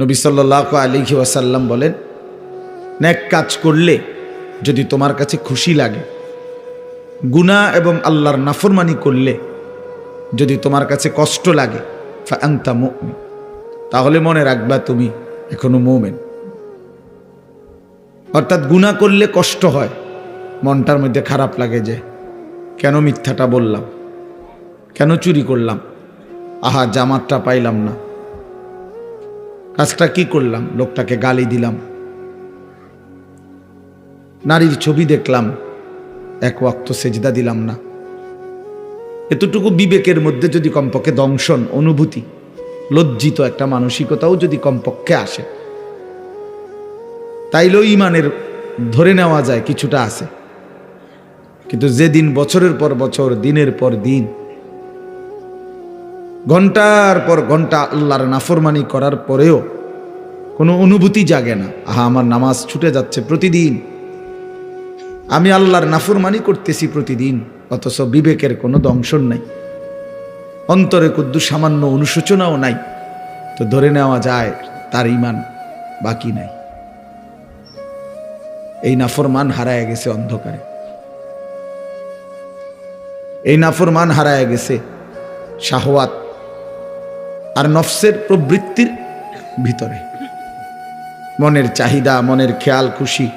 নবী সাল্লাহ আলিহি ওয়াসাল্লাম বলেন, ন্যাক কাজ করলে যদি তোমার কাছে খুশি লাগে, গুনাহ এবং আল্লাহর নাফরমানি করলে যদি তোমার কাছে কষ্ট লাগে ফান্তা মুমিন। তাহলে মনে রাখবা তুমি এখনও মোমেন। অর্থাৎ গুনাহ করলে কষ্ট হয়, মনটার মধ্যে খারাপ লাগে যে, কেন মিথ্যাটা বললাম? কেন চুরি করলাম? আহা, জামাতটা পাইলাম না। কাজটা কি করলাম? লোকটাকে গালি দিলাম। নারীর ছবি দেখলাম। এক ওয়াক্ত সেজদা দিলাম না। এতটুকু বিবেকের মধ্যে যদি কমপক্ষে দংশন, অনুভূতি, লজ্জিত একটা মানসিকতাও যদি কমপক্ষে আসে, তাইলেও ইমানের ধরে নেওয়া যায় কিছুটা আছে। কিন্তু যেদিন বছরের পর বছর, দিনের পর দিন ঘণ্টার পর ঘণ্টা আল্লাহর নাফরমানি করার পরেও কোনো অনুভূতি জাগে না। আহা, আমার নামাজ ছুটে যাচ্ছে প্রতিদিন। আমি আল্লাহর নাফরমানি করতেছি প্রতিদিন, অথচ বিবেকের কোনো দংশন নাই। অন্তরে কুদ্দু সামান্য অনুশোচনাও নাই। তো ধরে নেওয়া যায়, তার ইমান বাকি নাই। এই নাফরমান হারায় গেছে অন্ধকারে। এই নাফরমান হারায় গেছে শাহওয়াত আর নফসের প্রবৃত্তির ভিতরে। মনের চাহিদা, মনের খেয়াল, খুশি।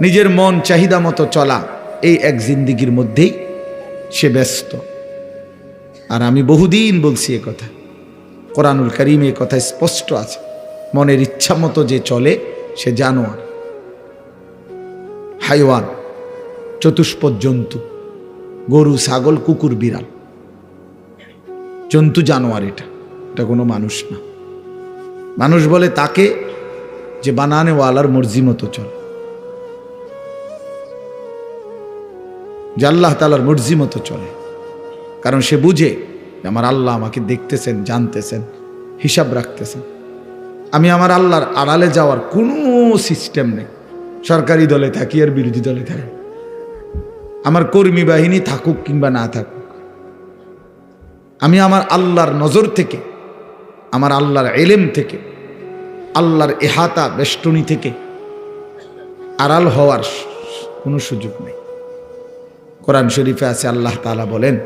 নিজের মন, চাহিদা মতো চলা এই এক জিন্দিগির মধ্যেই সে ব্যস্ত। আর আমি বহুদিন বলছি এ কথা। কোরআনুল করিম এ কথা স্পষ্ট আছে। মনের ইচ্ছা মতো যে চলে, সে জানোয়ার। হাইওয়ান, চতুষ্পদ জন্তু, গরু, ছাগল, কুকুর, বিড়াল। জন্তু জানোয়ার এটা। এটা কোনো মানুষ না। মানুষ বলে তাকে যে বানানেওয়ালার মর্জি মতো চলে। যে আল্লাহ তালার মর্জি মতো চলে। কারণ সে বুঝে আমার আল্লাহ আমাকে দেখতেছেন, জানতেছেন, হিসাব রাখতেছেন। আমি আমার আল্লাহর আড়ালে যাওয়ার কোনো সিস্টেম নেই। সরকারি দলে থাকি আর বিরোধী দলে থাকি। আমার কর্মী বাহিনী থাকুক কিংবা না থাকুক আমি আমার আল্লাহর নজর থেকে, আমার আল্লাহর এলেম থেকে, আল্লাহর এহাতা বেষ্টনী থেকে আড়াল হওয়ার কোনো সুযোগ নেই। কোরআন শরীফে আছে, আল্লাহ তালা বলেন,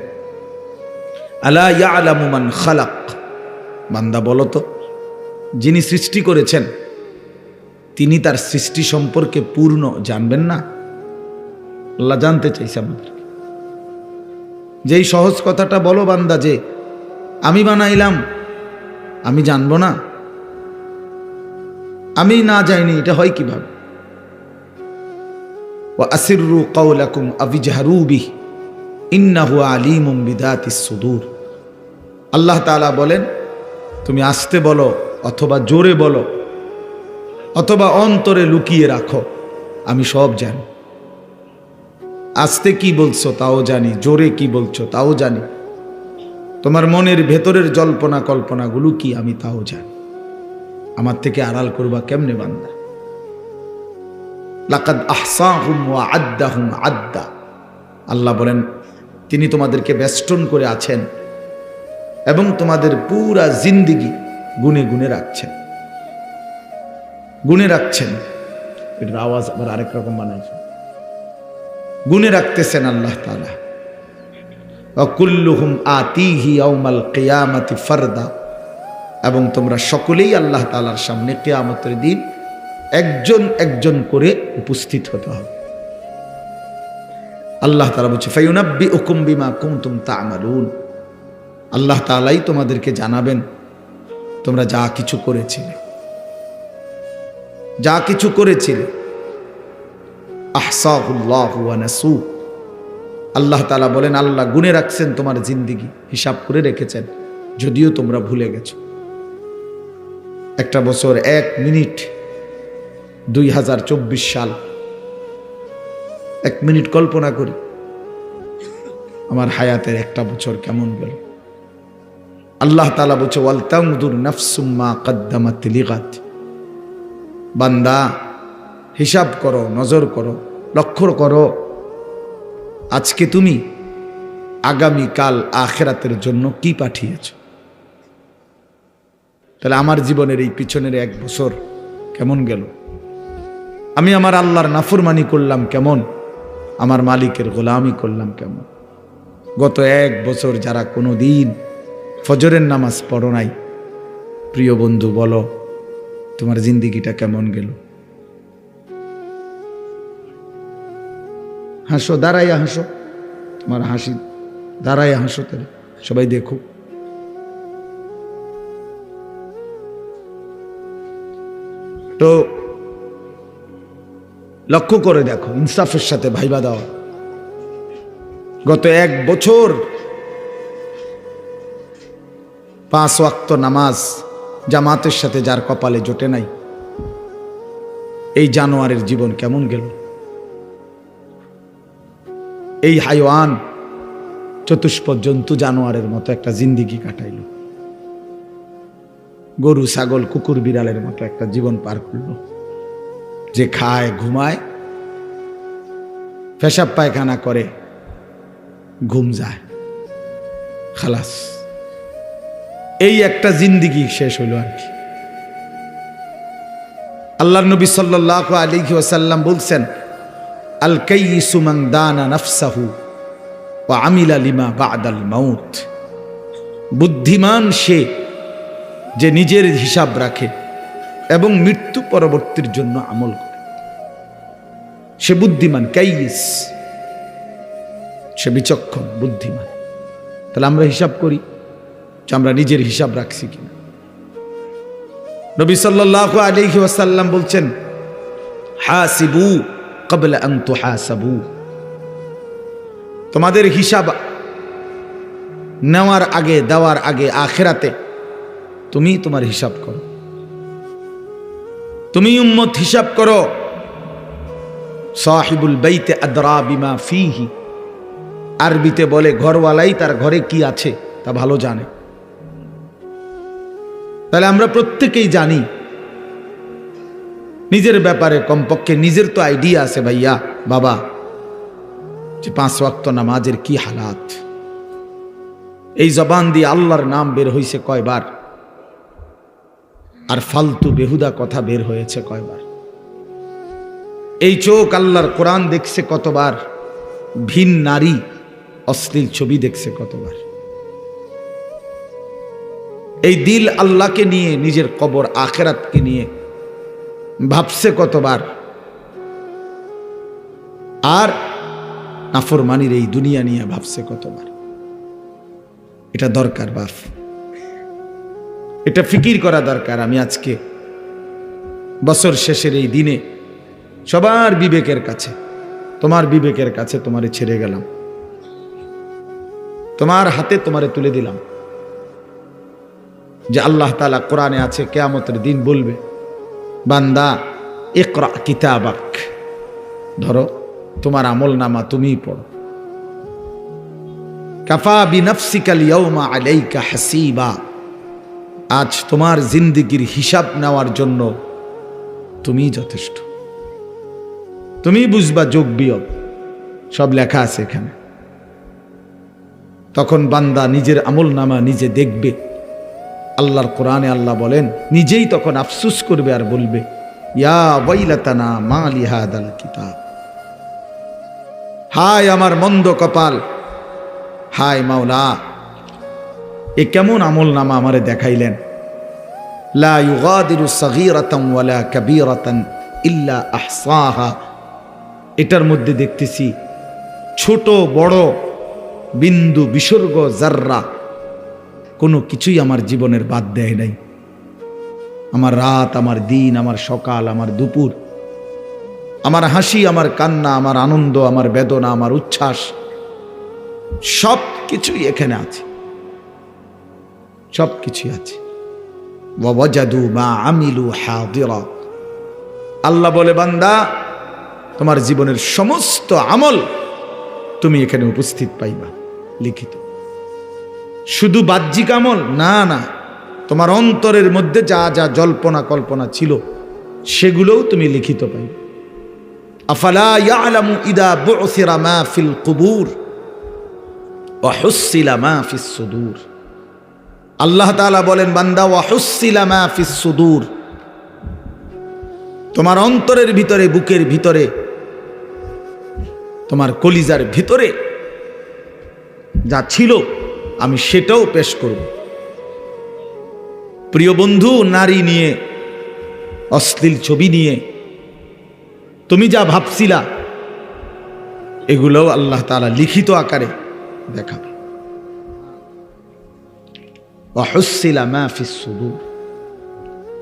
আলা ইয়ালামুমান খালাক? বান্দা বলো তো, যিনি সৃষ্টি করেছেন, তিনি তার সৃষ্টি সম্পর্কে পূর্ণ জানবেন না? আল্লাহ জানতে চাইছে আমাদের। যেই সহজ কথাটা বলো বান্দা যে, আমি বানাইলাম, আমি জানব না। আমি না যাইনি এটা হয় কীভাবে। আসিরু কৌলাকুম আবিজাহারু বিহ, ইন্নাহু আলিমুম বিদাতিস সুদূর। আল্লাহ তাআলা বলেন, তুমি আসতে বলো অথবা জোরে বলো, অথবা অন্তরে লুকিয়ে রাখো, আমি সব জানি। আসতে কি বলছো তাও জানি, জোরে কি বলছো তাও জানি। তোমার মনের ভেতরের জল্পনা কল্পনাগুলো কি আমি তাও জানি। আমার থেকে আড়াল করবা কেমনে বান্দা? লাকাদ আহসাহুম ওয়া আদ্দাহুম আদ্দা। আল্লাহ বলেন, তিনি তোমাদেরকে বেষ্টন করে আছেন এবং তোমাদের পুরা জিন্দিগি গুনে গুনে রাখছেন। গুনে রাখছেন। এটার আওয়াজ আবার আরেক রকম বানাইছে। গুনে রাখতেছেন আল্লাহ তালা অকুল্লুহুম আতিহি আউমাল কেয়ামতি ফারদা। এবং তোমরা সকলেই আল্লাহ তালার সামনে কেয়ামতের দিন একজন একজন করে উপস্থিত হতে হবে। আল্লাহ তালা বলছে ফাইনাব্বি হুকুম বিমা কুমতুম তা আমারুন আল্লাহ তালাই তোমাদেরকে জানাবেন, তোমরা যা কিছু করেছিলে, যা কিছু করেছিলে আল্লাহ তালা বলেন, আল্লাহ গুনে রাখছেন তোমার জিন্দিগি, হিসাব করে রেখেছেন, যদিও তোমরা ভুলে গেছো। একটা বছর এক মিনিট, দুই হাজার চব্বিশ সাল। এক মিনিট কল্পনা করি, আমার হায়াতের একটা বছর কেমন গেল। আল্লাহ তালা বলছে ওয়ালতামদুর নাফসুম্মা কদ্দামাত লিগাত। বান্দা হিসাব করো, নজর করো, লক্ষ্য করো। আজকে তুমি আগামীকাল আখেরাতের জন্য কি পাঠিয়েছ? তাহলে আমার জীবনের এই পিছনের এক বছর কেমন গেল? আমি আমার আল্লাহর নাফরমানি করলাম কেমন? আমার মালিকের গোলামি করলাম কেমন? গত এক বছর যারা কোনো দিন ফজরের নামাজ পড়ো নাই, প্রিয় বন্ধু, বলো তোমার জিন্দিগিটা কেমন গেল? হাসো, দাঁড়াইয়া হাসো। তোমার হাসি, দাঁড়াইয়া হাসো তাহলে। সবাই দেখো। তো লক্ষ্য করে দেখো, ইনসাফের সাথে ভাইবা দেওয়া গত এক বছর পাঁচ ওয়াক্ত নামাজ জামাতের সাথে যার কপালে জোটে নাই, এই জানোয়ারের জীবন কেমন গেল? এই হাইওয়ান চতুষ্প জন্তু জানোয়ারের মতো একটা জিন্দিগি কাটাইল। গরু, ছাগল, কুকুর, বিড়ালের মতো একটা জীবন পার করল। যে খায়, ঘুমায়, পেশাব পায়খানা করে, ঘুম যায়। খালাস। এই একটা জিন্দিগি শেষ হইল আর কি। আল্লাহ নবী সাল্লাহ আলী ওসাল্লাম বলছেন আল কাইসু মান দানা নাফসাহু ওয়া আমিলা লিমা মাউত। বুদ্ধিমান সে যে নিজের হিসাব রাখে এবং মৃত্যু পরবর্তীর জন্য আমল করে। সে বুদ্ধিমান কাইস সে বিচক্ষণ, বুদ্ধিমান। তাহলে আমরা হিসাব করি যে আমরা নিজের হিসাব রাখছি কিনা। নবী সাল্লাহ আলহি ওয়াসাল্লাম বলছেন, হাসিবু তোমাদের হিসাব নেওয়ার আগে, দেওয়ার আগে আখেরাতে তুমি তোমার হিসাব করো। তুমি উম্মত হিসাব করো। সাহিবুল বাইতে আদরা বিমা ফিহি। আরবিতে বলে, ঘরওয়ালাই তার ঘরে কি আছে তা ভালো জানে। তাহলে আমরা প্রত্যেকেই জানি নিজের ব্যাপারে কমপক্ষে নিজের তো আইডিয়া আছে ভাইয়া, বাবা, যে পাঁচ ওয়াক্ত নামাজের কি হালাত। এই জবান দিয়ে আল্লাহর নাম বের হয়েছে কয়বার? আর ফালতু বেহুদা কথা বের হয়েছে কয়বার? এই চোখ আল্লাহর কোরআন দেখছে কতবার? ভিন নারী অশ্লীল ছবি দেখছে কতবার? এই দিল আল্লাহকে নিয়ে, নিজের কবর আখেরাতকে নিয়ে ভাবছে কতবার? আর নাফরমানির এই দুনিয়া নিয়ে ভাবছে কতবার? এটা দরকার, বাপ। এটা ফিকির করা দরকার আমি আজকে। বছর শেষের এই দিনে সবার বিবেকের কাছে, তোমার বিবেকের কাছে তোমারে ছেড়ে গেলাম। তোমার হাতে তোমারে তুলে দিলাম। যে আল্লাহ তালা কোরআনে আছে, কেয়ামতের দিন বলবে। বান্দা একরা কিতাবাক। ধরো, তোমার আমল নামা তুমিই পড়ো। কাফা বিনফসিকাল ইয়ৌমা আলাইকা হাসিবা। আজ তোমার জিন্দিগির হিসাব নেওয়ার জন্য তুমি যথেষ্ট। তুমি বুঝবা যোগ বিয়োগ। সব লেখা আছে এখানে। তখন বান্দা নিজের আমল নামা নিজে দেখবে। আল্লাহর কোরআনে আল্লাহ বলেন, নিজেই তখন আফসুস করবে আর বলবে কিতাব। হায় আমার মন্দ কপাল, হায় মাওলা, এ কেমন আমল নামা আমারে দেখাইলেন। লা ইউগাদিরু সাগীরাতান ওয়ালা কাবীরাতান ইল্লা আহসাহা। এটার মধ্যে দেখতেছি ছোট বড় বিন্দু বিসর্গ জাররা। কোনো কিছুই আমার জীবনের বাদ দেয় নাই। আমার রাত, আমার দিন, আমার সকাল, আমার দুপুর, আমার হাসি, আমার কান্না, আমার আনন্দ, আমার বেদনা, আমার উচ্ছ্বাস সব কিছুই এখানে আছে। সব কিছুই আছে ওয়াজাদু মা আমিলু হাদিরা। আল্লাহ বলে, বান্দা, তোমার জীবনের সমস্ত আমল তুমি এখানে উপস্থিত পাইবা, লিখিত। শুধু বাহ্যিক আমল? না না। তোমার অন্তরের মধ্যে যা যা জল্পনা, কল্পনা ছিল, সেগুলোও তুমি লিখিত পাই আফালা ইয়ালামু ইদা বুসিরা মা ফিল কুবুর ওয়া হুসিলা মা সুদূর। আল্লাহ বলেন, বান্দা ওয়াহুসিলা মা সুদূর। তোমার অন্তরের ভিতরে, বুকের ভিতরে, তোমার কলিজার ভিতরে যা ছিল আমি সেটাও পেশ করব। প্রিয় বন্ধু, নারী নিয়ে, অশ্লীল ছবি নিয়ে, তুমি যা ভাবছিলা, এগুলোও আল্লাহ তাআলা লিখিত আকারে দেখাবে। অহস্যিলা মা ফিস সুদূর।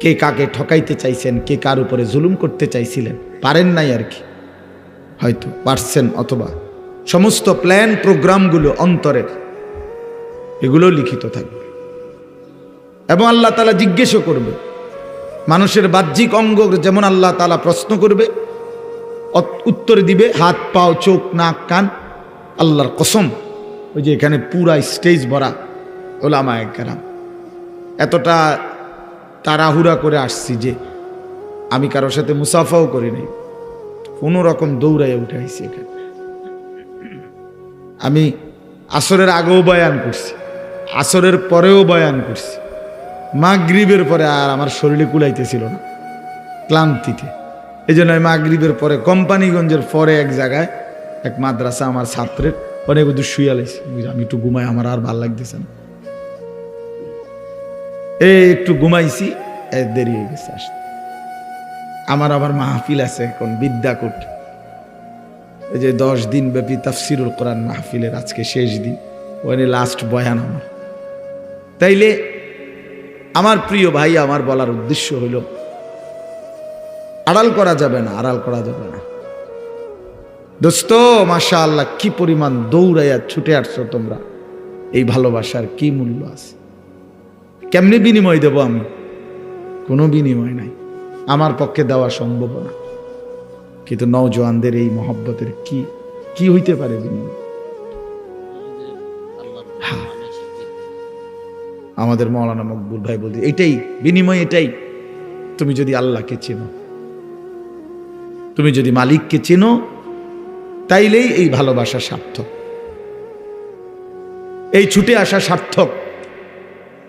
কে কাকে ঠকাইতে চাইছেন, কে কার উপরে জুলুম করতে চাইছিলেন, পারেন নাই আর কি। হয়তো পারছেন অথবা সমস্ত প্ল্যান, প্রোগ্রামগুলো অন্তরের এগুলো লিখিত থাকবে। এবং আল্লাহ তালা জিজ্ঞেসও করবে। মানুষের বাহ্যিক অঙ্গ যেমন আল্লাহ তালা প্রশ্ন করবে উত্তর দিবে, হাত, পাও, চোখ, নাক, কান, আল্লাহর কসম। ওই যে এখানে পুরা স্টেজ ভরা ওলামা একরাম এতটা তাড়াহুড়া করে আসছি যে আমি কারোর সাথে মুসাফাও করি নাই। কোনো রকম দৌড়াইয়া উঠে আইছি এখানে। আমি আসরের আগেও বয়ান করছি। আসরের পরেও বয়ান করছি। মাগরিবের পরে আর আমার শরীরে কুলাইতেছিল না। ক্লান্তিতে। এই জন্য আমি মাগরিবের পরে কোম্পানিগঞ্জের পরে এক জায়গায় এক মাদ্রাসা আমার ছাত্রের অনেক দূর শুয়ে লাইছি আমি একটু ঘুমাই, আমার আর ভালো লাগতেছে না। এই একটু ঘুমাইছি দেরি হয়ে গেছে আসতে। আমার আবার মাহফিল আছে এখন, বিদ্যাকুট। এই যে দশ দিন ব্যাপী তাফসিরুল কোরআন মাহফিলের আজকে শেষ দিন ওখানে লাস্ট বয়ান আমার। তাইলে আমার প্রিয় ভাই আমার বলার উদ্দেশ্য হলো আড়াল করা যাবে না, আড়াল করা যাবে না। দোস্ত মাশা আল্লাহ কি পরিমাণ দৌড়াইয়া ছুটে আসছো তোমরা। এই ভালোবাসার কি মূল্য আছে? কেমনি বিনিময় দেব আমি? কোনো বিনিময় নাই। আমার পক্ষে দেওয়া সম্ভব না। কিন্তু নওজোয়ানদের এই মহব্বতের কি কি হইতে পারে বিনিময়? হ্যাঁ। আমাদের মৌলানা মকবুল ভাই বলতে, এটাই, বিনিময় এটাই। তুমি যদি আল্লাহকে চেনো, তুমি যদি মালিককে চেনো, তাইলেই এই ভালোবাসা সার্থক। এই ছুটে আসা সার্থক।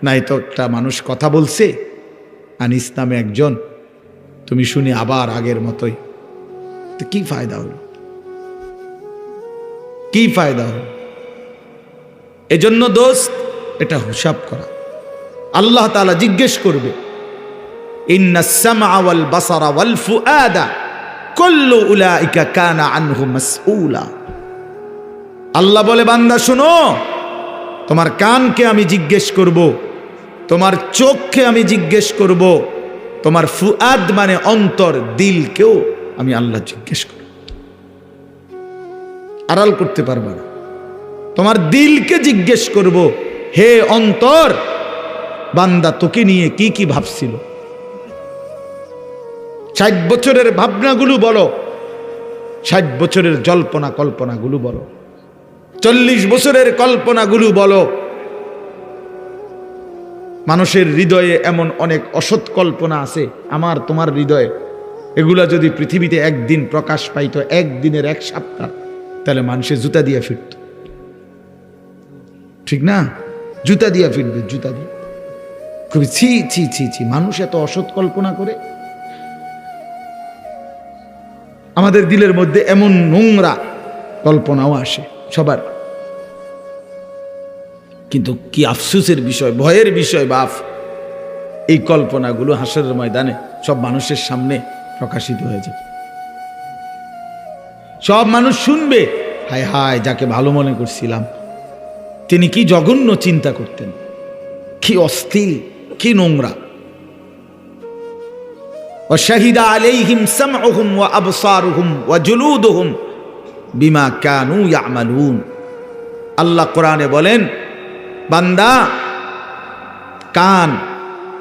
নাই তো একটা মানুষ কথা বলছে, আনিস নামে একজন, তুমি শুনি আবার আগের মতোই। তো কি ফায়দা হলো? কি ফায়দা হলো? এজন্য দোস্ত, এটা হিসাব করা। আল্লাহ তাআলা জিজ্ঞেস করবে আল্লাহ বলে, বান্দা, শোনো, তোমার কানকে আমি জিজ্ঞেস করব, তোমার চোখকে আমি জিজ্ঞেস করব, তোমার ফুয়াদ মানে অন্তর, দিলকেও আমি আল্লাহ জিজ্ঞেস করব। আড়াল করতে পারবে না। তোমার দিলকে জিজ্ঞেস করব, হে অন্তর বান্দা তোকে নিয়ে কি কি ভাবছিল? ষাট বছরের ভাবনাগুলো বলো। ষাট বছরের জল্পনা কল্পনাগুলো বলো। চল্লিশ বছরের কল্পনাগুলো বলো। মানুষের হৃদয়ে এমন অনেক অসৎ কল্পনা আছে, আমার তোমার হৃদয়ে। এগুলা যদি পৃথিবীতে একদিন প্রকাশ পাইতো, একদিনের এক সপ্তাহ, তাহলে মানুষের জুতা দিয়ে ফিরত। ঠিক না? জুতা দিয়ে ফিরবে, জুতা দিয়ে। খুবই ছি ছি ছি ছি, মানুষ এত অসৎ কল্পনা করে? আমাদের দিলের মধ্যে এমন নোংরা কল্পনাও আসে সবার। কিন্তু কি আফসুসের বিষয়, ভয়ের বিষয় বাফ এই কল্পনাগুলো হাসের ময়দানে সব মানুষের সামনে প্রকাশিত হয়ে যাবে সব মানুষ শুনবে হায় হায় যাকে ভালো মনে করছিলাম। তিনি কি জঘন্য চিন্তা করতেন, কি অস্থির। কি নোংরা? ও শাহিদা আলাইহিম সামহুম ওয়া আবসারুহুম ওয়া জুলুদুহুম বিমা কানু ইয়ামালুন। আল্লাহ কোরআনে বলেন, বান্দা কান,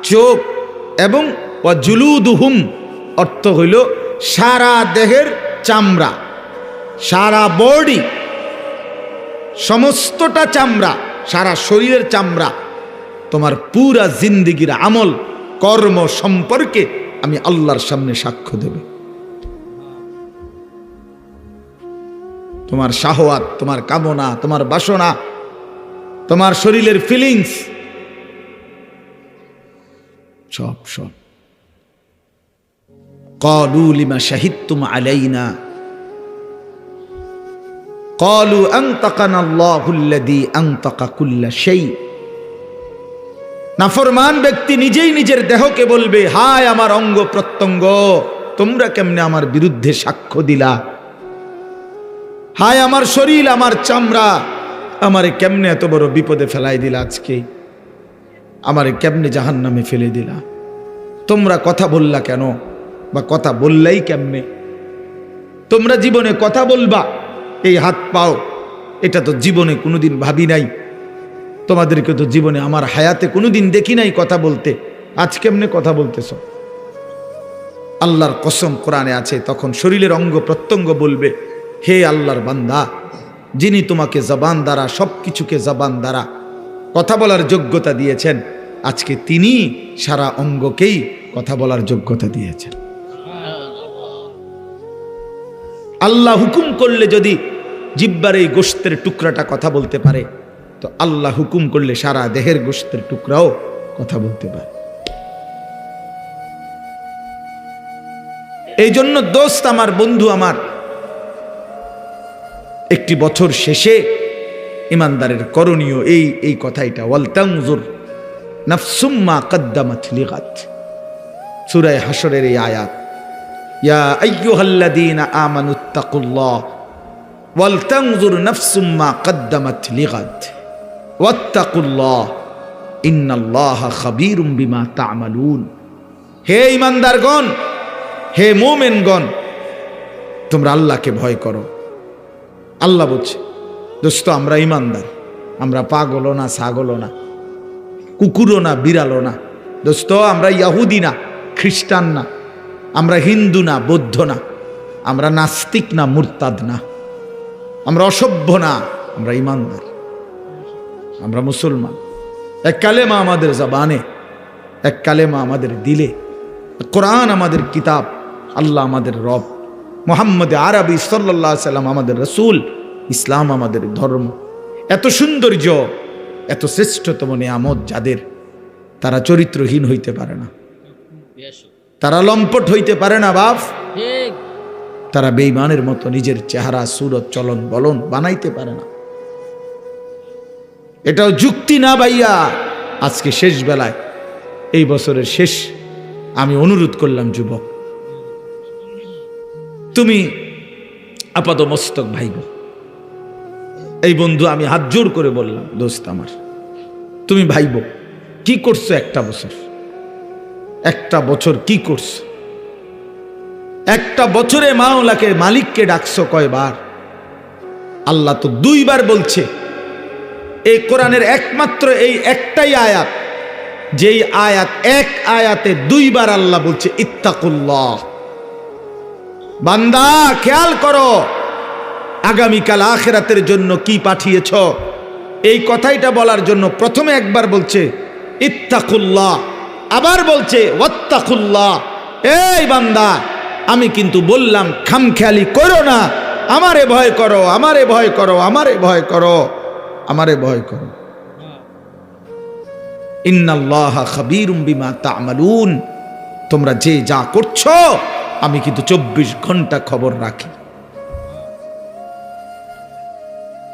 চোখ এবং ওয়া জুলুদুহুম অর্থ হইল সারা দেহের চামড়া, সারা বডি, সমস্তটা চামড়া, সারা শরীরের চামড়া। তোমার পুরা জিন্দিগির আমল, কর্ম সম্পর্কে আমি আল্লাহর সামনে সাক্ষ্য দেব। তোমার শাহওয়াত, তোমার কামনা, তোমার বাসনা, তোমার শরীরের ফিলিংস সব সব। কলুলিমা শাহিদুম আলাইনা। কলু আন্তকান আং আন্তকা কুল্লা সেই নাফরমান ব্যক্তি নিজেই নিজের দেহকে বলবে, হায় আমার অঙ্গ প্রত্যঙ্গ, তোমরা কেমনে আমার বিরুদ্ধে সাক্ষ্য দিলা? হায় আমার শরীর, আমার চামড়া, আমারে কেমনে এত বড় বিপদে ফেলাই দিলা আজকে? আমারে কেমনে জাহান নামে ফেলে দিলা? তোমরা কথা বললা কেন? বা কথা বললেই কেমনে? তোমরা জীবনে কথা বলবা, এই হাত পাও, এটা তো জীবনে কোনোদিন ভাবি নাই। তোমাদেরকে তো জীবনে আমার হায়াতে কোনোদিন দেখি নাই কথা বলতে। আজ কেমনে কথা বলতেছ? আল্লাহর কসম কোরআনে আছে, তখন শরীরের অঙ্গ প্রত্যঙ্গ বলবে, হে আল্লাহর বান্দা, যিনি তোমাকে জবান দ্বারা সব কিছুকে জবান দ্বারা কথা বলার যোগ্যতা দিয়েছেন, আজকে তিনি সারা অঙ্গকেই কথা বলার যোগ্যতা দিয়েছেন। আল্লাহ হুকুম করলে যদি জিব্বার এই গোস্তের টুকরাটা কথা বলতে পারে তো আল্লাহ হুকুম করলে সারা দেহের গোস্তের টুকরাও কথা বলতে পারে। এই জন্য দোস্ত আমার, বন্ধু আমার, একটি বছর শেষে ইমানদারের করণীয় এই এই কথাইটা ওয়ালতাংজুর নাফসুম্মা কদ্দামাত লিগাত। সূরায়ে হাশরের এই আয়াত, ইয়া আইয়ুহাল্লাযীনা আমানুত্তাকুল্লাহ ওয়ালতাংজুর নাফসুম্মা কদ্দামাত লিগাত। ওয়াত্তাকুল্লাহ। ইন্নাল্লাহা খাবীরুম বিমা তা'মালুন। হে ইমানদারগণ হে মোমেনগণ, তোমরা আল্লাহকে ভয় করো। আল্লাহ বলছে, দোস্ত, আমরা ইমানদার আমরা পাগলও না, ছাগলও না, কুকুরও না, বিড়ালও না। দোস্ত, আমরা ইয়াহুদি না, খ্রিস্টান না। আমরা হিন্দু না, বৌদ্ধ না। আমরা নাস্তিক না, মুরতাদ না। আমরা অসভ্য না, আমরা ইমানদার আমরা মুসলমান। এক কালেমা আমাদের জবানে এক কালেমা আমাদের দিলে কোরআন আমাদের কিতাব আল্লাহ আমাদের রব। মোহাম্মদ আরবি সাল্লাহ সাল্লাম আমাদের রসুল ইসলাম আমাদের ধর্ম। এত সৌন্দর্য এত শ্রেষ্ঠতম নিয়ামত যাদের তারা চরিত্রহীন হইতে পারে না। তারা লম্পট হইতে পারে না বাপ। তারা বেইমানের মতো নিজের চেহারা সুরত চলন বলন বানাইতে পারে না। এটাও যুক্তি না ভাইয়া আজকে শেষ বেলায় এই বছরের শেষ আমি অনুরোধ করলাম, যুবক। তুমি আপাত মস্তক ভাইব এই বন্ধু আমি হাত জোর করে বললাম, দোস্ত আমার, তুমি ভাইব, কি করছ একটা বছর? একটা বছর কি করছ? একটা বছরে মাওলাকে মালিককে ডাকছো কয়বার? আল্লাহ তো দুইবার বলছে এই কোরআনের একমাত্র এই একটাই আয়াত। যেই আয়াত এক আয়াতে দুইবার আল্লাহ বলছে, ইত্তাকুল্লাহ। বান্দা, খেয়াল করো, আগামীকাল আখেরাতের জন্য কি পাঠিয়েছ? এই কথাইটা বলার জন্য প্রথমে একবার বলছে, ইত্তাকুল্লাহ। আবার বলছে, ওয়াত্তাকুল্লাহ। এই বান্দা, আমি কিন্তু বললাম, খামখেয়ালি করো না। আমারে ভয় করো, আমারে ভয় করো, আমারে ভয় করো। আমারে ভয় করো। তোমরা যে যা করছ, আমি কিন্তু চব্বিশ ঘণ্টা খবর রাখি।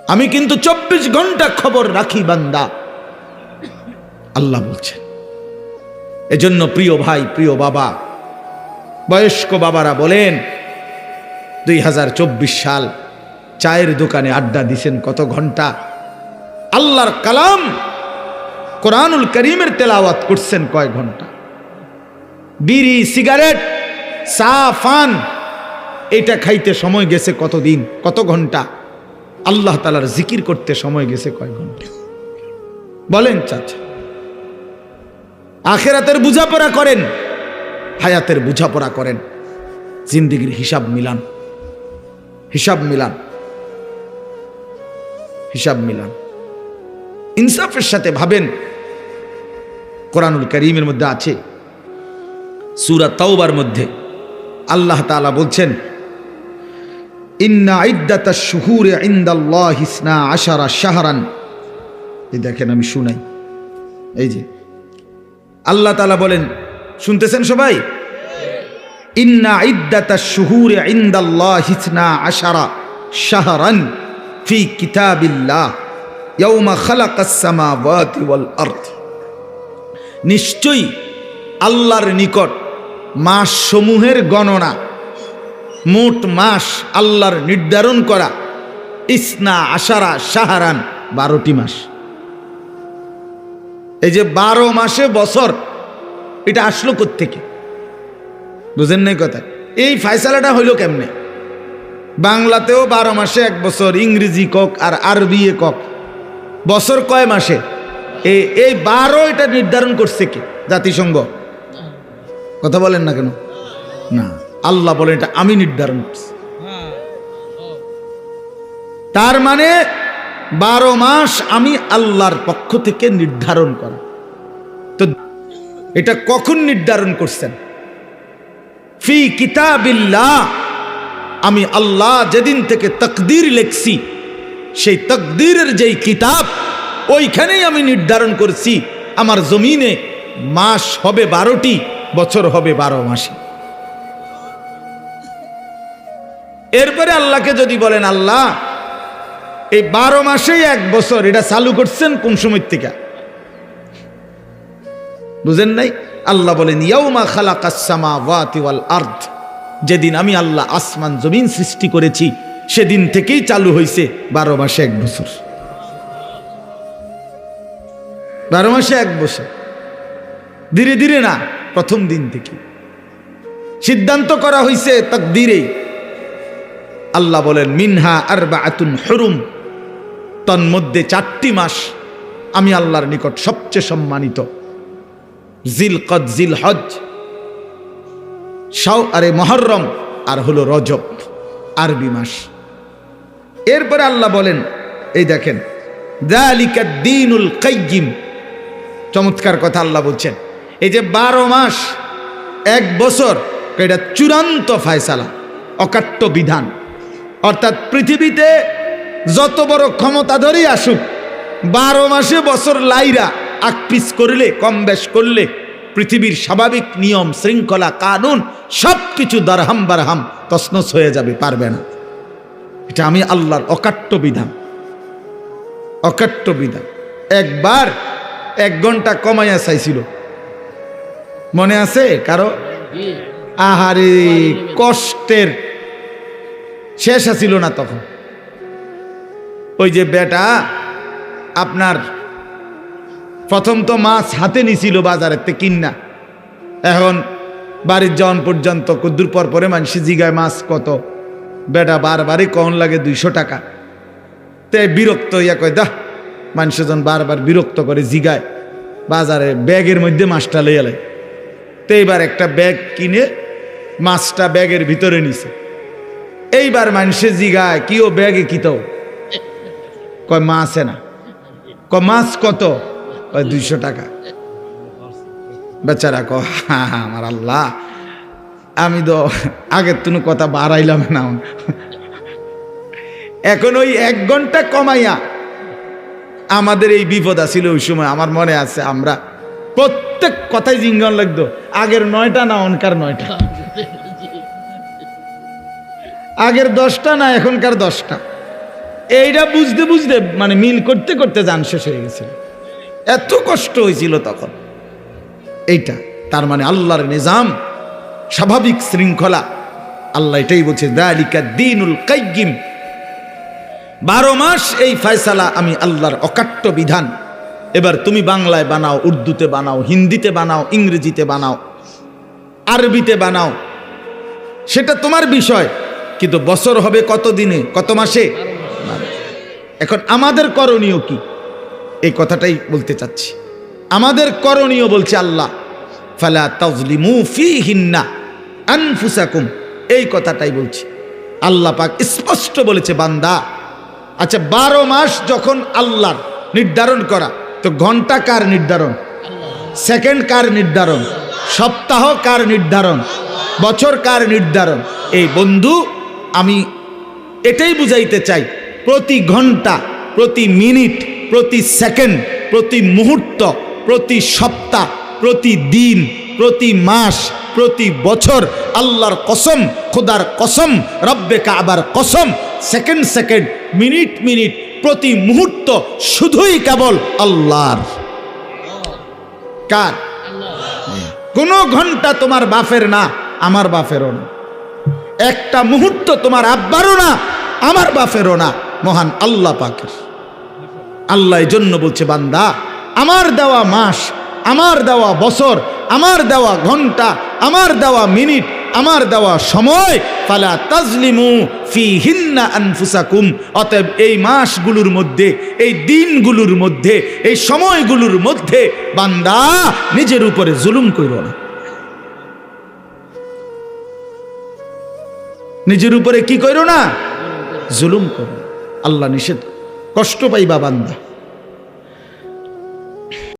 আমি কিন্তু চব্বিশ ঘণ্টা খবর রাখি, বান্দা। আল্লাহ বলছেন, এজন্য প্রিয় ভাই, প্রিয় বাবা, বয়স্ক বাবারা বলেন, দুই হাজার চব্বিশ সাল চায়ের দোকানে আড্ডা দিছেন কত ঘণ্টা? আল্লাহর কালাম কোরআনুল করিমের তেলাওয়াত করছেন কয় ঘণ্টা। বিড়ি, সিগারেট, চা, ফান, এটা খাইতে সময় গেছে কতদিন? কত ঘণ্টা? আল্লাহ তালার জিকির করতে সময় গেছে কয় ঘণ্টা? বলেন চাচা, আখেরাতের বুঝাপড়া করেন, হায়াতের বুঝাপড়া করেন, জিন্দিগির হিসাব মিলান হিসাব মিলান হিসাব মিলান। ইনসাফের সাথে ভাবেন। কোরআনুল করিমের মধ্যে আছে। সুরা তাওবার মধ্যে আল্লাহ তালা বলছেন, ইন্না ইদ্দাতা শুহুরে ইন্দাল্লাহ ইসনা আশারা শাহরান। এই দেখেন, আমি শুনাই। এই যে, আল্লাহ তাআলা বলেন, শুনতেছেন সবাই? ইন্না ইদ্দাতা শুহুরে ইন্দাল্লাহ হিসনা আশারা শাহরান ফি কিতাবিল্লাহ। নিশ্চয়ই আল্লাহর নিকট মাস সমূহের গণনা, মোট মাস আল্লাহর নির্ধারণ করা, ইসনা, আশারা সাহারান বারোটি মাস। এই যে বারো মাসে বছর, এটা আসলো থেকে বুঝেন নাই কথা? এই ফাইসালাটা হইল কেমনে? বাংলাতেও বারো মাসে এক বছর, ইংরেজি কক আর আরবি কক। বছর কয় মাসে? এই এই বারো এটা নির্ধারণ করছে কে? জাতিসংঘ। কথা বলেন না কেন? না, আল্লাহ বলেন এটা আমি নির্ধারণ করছি। তার মানে বারো মাস আমি আল্লাহর পক্ষ থেকে নির্ধারণ করা। তো এটা কখন নির্ধারণ করছেন? ফি কিতাবিল্লাহ, আমি আল্লাহ যেদিন থেকে তকদির লেখছি সেই তকদিরের যেই কিতাব, ওইখানেই আমি নির্ধারণ করছি, আমার জমিনে মাস হবে বারোটি, বছর হবে বারো মাসে। এরপরে আল্লাহকে যদি বলেন, আল্লাহ, এই বারো মাসেই এক বছর, এটা চালু করছেন কোন সময় থেকে? বুঝেন নাই? আল্লাহ বলেন, ইয়াউমা খালাকাসমা ওয়াল আর্থ যেদিন আমি আল্লাহ আসমান, জমিন সৃষ্টি করেছি সেদিন থেকেই চালু হয়েছে বারো মাসে এক বছর। বারো মাসে এক বছর। ধীরে ধীরে না, প্রথম দিন থেকে। সিদ্ধান্ত করা হয়েছে তাকদিরেই আল্লাহ বলেন, মিনহা আর বা আতুন হরুম। তন্মধ্যে চারটি মাস আমি আল্লাহর নিকট সবচেয়ে সম্মানিত। জিল কদ জিল হজ শাও, আরে মহরম, আর হলো রজব, আরবি মাস। এরপরে আল্লাহ বলেন, এই দেখেন দিনুল কাইয়িম চমৎকার কথা আল্লাহ বলছেন। এই যে বারো মাস, এক বছর, এটা চূড়ান্ত ফায়সালা, অকাট্য বিধান। অর্থাৎ পৃথিবীতে যত বড় ক্ষমতাধরই আসুক, বারো মাসে বছর লাইরা আকপিস করলে, কম বেশ করলে, পৃথিবীর স্বাভাবিক নিয়ম, শৃঙ্খলা, কানুন সব কিছু দারহাম বারহাম তসনস হয়ে যাবে, পারবে না। এটা আমি আল্লাহর অকাট্য বিধান। অকাট্য বিধান। একবার এক ঘণ্টা কমাইয়া চাইছিল। মনে আছে কারও? আহারে, কষ্টের। শেষ আছিল না তখন। ওই যে বেটা আপনার প্রথম তো মাছ হাতে নিছিল বাজারের তে কিন্না। এখন বাড়ির যাওয়ান পর্যন্ত কুদ্দুর পর পরে মানুষ জিগায় মাছ কত। বেটা বারবারই কন লাগে দুইশো টাকা। তে বিরক্ত ইয়া কয় দাহ মানুষজন বারবার বিরক্ত করে জিগায়। বাজারে ব্যাগের মধ্যে মাছটা লইয়া লাই তো এইবার একটা ব্যাগ কিনে মাছটা ব্যাগের ভিতরে নিছে। এইবার মানুষে জিগায় কি ও ব্যাগে কি তো কয় মাছ না ক মাছ কত? কয় দুইশো টাকা। বেচারা ক হা হা, আমার আল্লাহ। আমি তো আগের তুনো কথা বাড়াইলাম না। এখন ওই এক ঘণ্টা কমাইয়া আমাদের এই বিপদ আছিল ওই সময়, আমার মনে আছে আমরা প্রত্যেক কথাই জিঙ্গন লাগতো। আগের নয়টা না অনকার নয়টা? আগের দশটা না এখনকার দশটা? এইটা বুঝতে বুঝতে মানে মিল করতে করতে যান শেষ হয়ে গেছিল। এত কষ্ট হয়েছিল তখন। এইটা, তার মানে আল্লাহর নিজাম স্বাভাবিক শৃঙ্খলা। আল্লাহ এটাই বলছে, দালিকা দিনুল কাইগিম বারো মাস এই ফয়সালা আমি আল্লাহর অকাট্য বিধান। এবার তুমি বাংলায় বানাও, উর্দুতে বানাও, হিন্দিতে বানাও, ইংরেজিতে বানাও, আরবিতে বানাও। সেটা তোমার বিষয়, কিন্তু বছর হবে কত দিনে, কত মাসে? এখন আমাদের করণীয় কি? এই কথাটাই বলতে চাচ্ছি। আমাদের করণীয় বলছে আল্লাহ, ফালা তাজলিমু ফিহিন্না। আনফুসাকুম, এই কথাটাই বলছি। আল্লাহ পাক স্পষ্ট বলেছে, বান্দা আচ্ছা বারো মাস যখন আল্লাহর নির্ধারণ করা, তো ঘণ্টা কার নির্ধারণ? সেকেন্ড কার নির্ধারণ? সপ্তাহ কার নির্ধারণ? বছর কার নির্ধারণ? এই বন্ধু, আমি এটাই বুঝাইতে চাই, প্রতি ঘণ্টা, প্রতি মিনিট, প্রতি সেকেন্ড, প্রতি মুহূর্ত, প্রতি সপ্তাহ, প্রতি দিন প্রতি মাস, প্রতি বছর আল্লাহর কসম, খোদার কসম, রব্বে কাবার কসম, সেকেন্ড সেকেন্ড, মিনিট মিনিট, প্রতি মুহূর্ত শুধুই কেবল আল্লাহর। কার? কোনো ঘণ্টা তোমার বাপের না, আমার বাপেরও না। একটা মুহূর্ত তোমার আব্বারও না, আমার বাপেরও না। মহান আল্লাহ পাকের। আল্লাহ জন্য বলছে, বান্দা, আমার দেওয়া মাস আমার দেওয়া বছর, আমার দেওয়া ঘণ্টা, আমার দেওয়া মিনিট, আমার দেওয়া সময়, ফালা তাজলিমু ফি হিন্না আনফুসাকুম। অতএব এই মাসগুলোর মধ্যে, এই দিনগুলোর মধ্যে, এই সময়গুলোর মধ্যে বান্দা নিজের উপরে জুলুম করো না। নিজের উপরে কি করো না? জুলুম করো। আল্লাহ নিষেধ। কষ্ট পাইবা বান্দা।